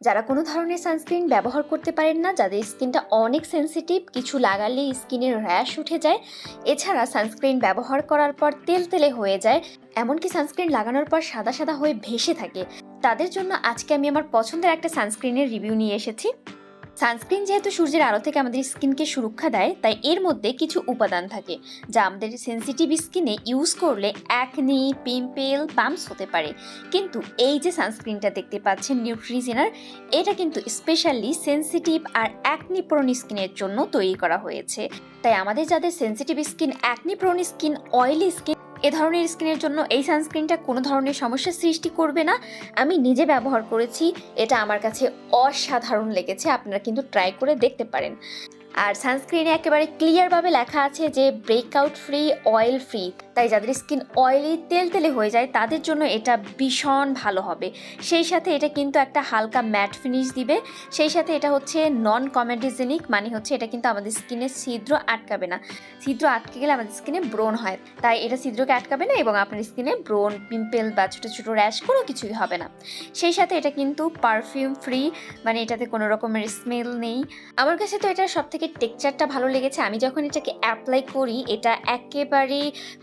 যারা কোনো ধরনের সানস্ক্রিন ব্যবহার করতে পারেন না, যাদের স্কিনটা অনেক সেন্সিটিভ কিছু লাগালে স্কিনের র্যাশ উঠে যায়। এছাড়া সানস্ক্রিন ব্যবহার করার পর তেল তেলে হয়ে যায়। এমনকি সানস্ক্রিন লাগানোর পর সাদা সাদা হয়ে ভেসে থাকে। তাদের জন্য আজকে আমি আমার পছন্দের একটা সানস্ক্রিনের রিভিউ নিয়ে এসেছি। সানস্ক্রিন যেহেতু সূর্যের আলো থেকে আমাদের স্কিনকে সুরক্ষা দেয়, তাই এর মধ্যে কিছু উপাদান থাকে, যা আমাদের সেনসিটিভ স্কিনে ইউজ করলে অ্যাকনি পিম্পেল পাম্পস হতে পারে। কিন্তু এই যে সানস্ক্রিনটা দেখতে পাচ্ছেন নিউট্রিজেনার এটা কিন্তু স্পেশালি সেনসিটিভ আর অ্যাকনি প্রোন স্কিনের জন্য তৈরি করা হয়েছে। তাই আমাদের যাদের sensitive skin acne prone skin oily skin এ ধরনের স্কিনের জন্য এই সানস্ক্রিনটা কোনো ধরনের সমস্যা সৃষ্টি করবে না। আমি নিজে ব্যবহার করেছি, এটা আমার কাছে অসাধারণ লেগেছে, আপনারা কিন্তু ট্রাই করে দেখতে পারেন। আর সানস্ক্রিনে একেবারে ক্লিয়ারভাবে লেখা আছে যে ব্রেকআউট ফ্রি অয়েল ফ্রি তাই যাদের স্কিন অয়েলি তেল তেলে হয়ে যায়, তাদের জন্য এটা ভীষণ ভালো হবে। সেই সাথে এটা কিন্তু একটা হালকা ম্যাট ফিনিশ দিবে। সেই সাথে এটা হচ্ছে নন কমেডিজেনিক মানে হচ্ছে এটা কিন্তু আমাদের স্কিনে ছিদ্র আটকাবে না। ছিদ্র আটকে গেলে আমাদের স্কিনে ব্রণ হয়। তাই এটা ছিদ্রকে আটকাবে না এবং আপনার স্কিনে ব্রণ পিম্পল বা ছোটো ছোটো র্যাশ কোনো কিছুই হবে না। সেই সাথে এটা কিন্তু পারফিউম ফ্রি মানে এটাতে কোনো রকমের স্মেল নেই। আমার কাছে তো এটা সব থেকে টেক্সচারটা ভালো লেগেছে। আমি যখন এটাকে অ্যাপ্লাই করি, এটা একেবারে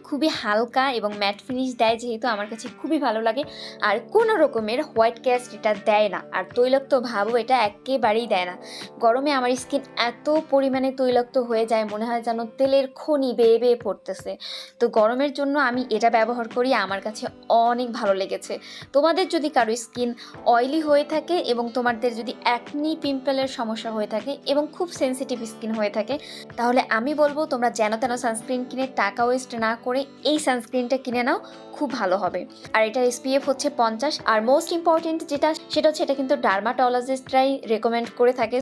খুবই হালকা এবং ম্যাট ফিনিশ দেয় যেহেতু আমার কাছে খুবই ভালো লাগে। আর কোনো রকমের হোয়াইট ক্যাস্ট এটা দেয় না। আর তৈলাক্ত ভাবও এটা একেবারেই দেয় না। গরমে আমার স্কিন এত পরিমাণে তৈলাক্ত হয়ে যায়, মনে হয় যেন তেলের খনি বেয়ে বেয়ে পড়তেছে। তো গরমের জন্য আমি এটা ব্যবহার করি, আমার কাছে অনেক ভালো লেগেছে। তোমাদের যদি কারও স্কিন অয়েলি হয়ে থাকে এবং তোমাদের যদি অ্যাকনি পিম্পলের সমস্যা হয়ে থাকে এবং খুব সেনসিটিভ স্কিন হয়ে থাকে, তাহলে আমি বলব তোমরা যেন তেন সানস্ক্রিন কিনে টাকা ওয়েস্ট না করে এই সানস্ক্রিনটা কিনে নাও, খুব ভালো হবে। আর এটার এসপিএফ হচ্ছে পঞ্চাশ, আর মোস্ট ইম্পর্টেন্ট যেটা, সেটা হচ্ছে এটা কিন্তু ডার্মাটোলজিস্টরাই রেকমেন্ড করে থাকে।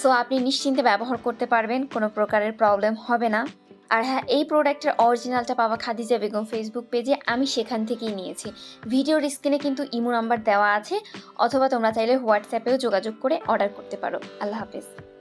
সো আপনি নিশ্চিন্তে ব্যবহার করতে পারবেন, কোনো প্রকারের প্রবলেম হবে না। আর হ্যাঁ এই প্রোডাক্টের অরিজিনালটা পাওয়া খাদিজা বেগম ফেসবুক পেজে আমি সেখান থেকেই নিয়েছি। ভিডিওর স্ক্রিনে কিন্তু ইমো নাম্বার দেওয়া আছে, অথবা তোমরা চাইলে হোয়াটসঅ্যাপেও যোগাযোগ করে অর্ডার করতে পারো। আল্লাহ হাফেজ।